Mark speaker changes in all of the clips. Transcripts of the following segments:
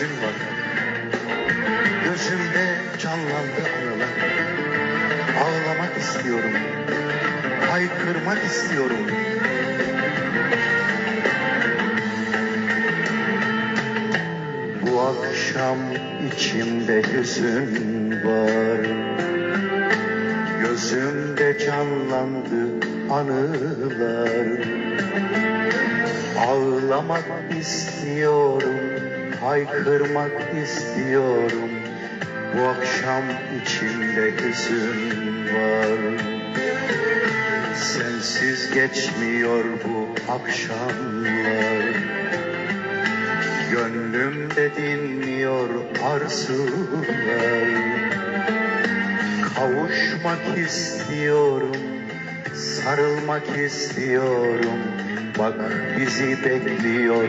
Speaker 1: düşün bakalım. Gözümde canlandı anılar. Ağlamak istiyorum. Haykırmak istiyorum. Bu akşam içimde hüzün var. Gözümde canlandı anılar. Ağlamak istiyorum haykırmak istiyorum. Bu akşam içimde hüzün var. Sensiz geçmiyor bu akşamlar. Gönlümde dinmiyor arzular. Kavuşmak istiyorum, sarılmak istiyorum. Bak bizi bekliyor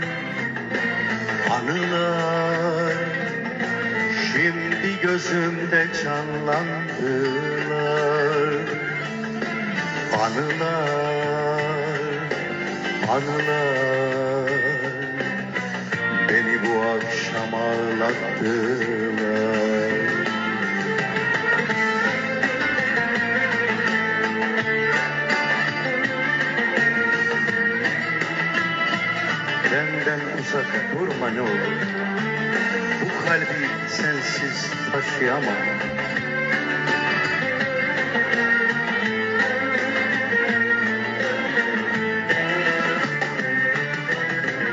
Speaker 1: anılar. Şimdi gözümde canlandılar. Anılar, anılar. Beni bu akşam ağlattılar. Benden uzak durma ne olur. Bu kalbi sensiz taşıyamam.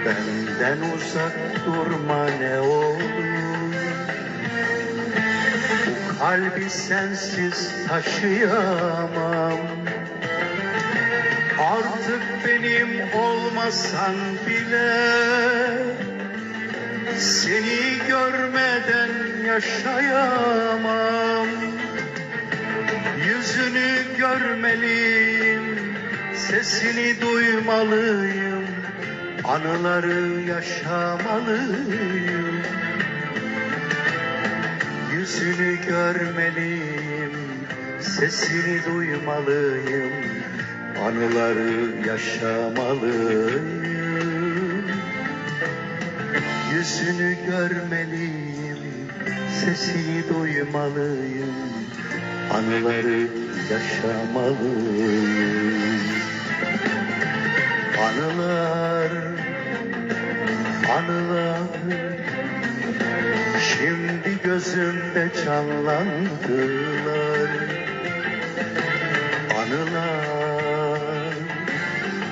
Speaker 1: Benden uzak durma ne olur. Bu kalbi sensiz taşıyamam. Artık benim olmasan bile Seni görmeden yaşayamam. Yüzünü görmeliyim Sesini duymalıyım Anıları yaşamalıyım. Yüzünü görmeliyim Sesini duymalıyım Anıları yaşamalıyım Yüzünü görmeliyim Sesini duymalıyım. Anıları yaşamalıyım Anılar Anılar. Şimdi gözümde canlandılar. Anılar,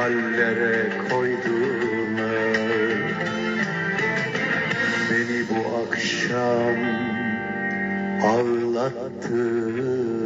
Speaker 1: hallere koydular Beni bu akşam ağlattılar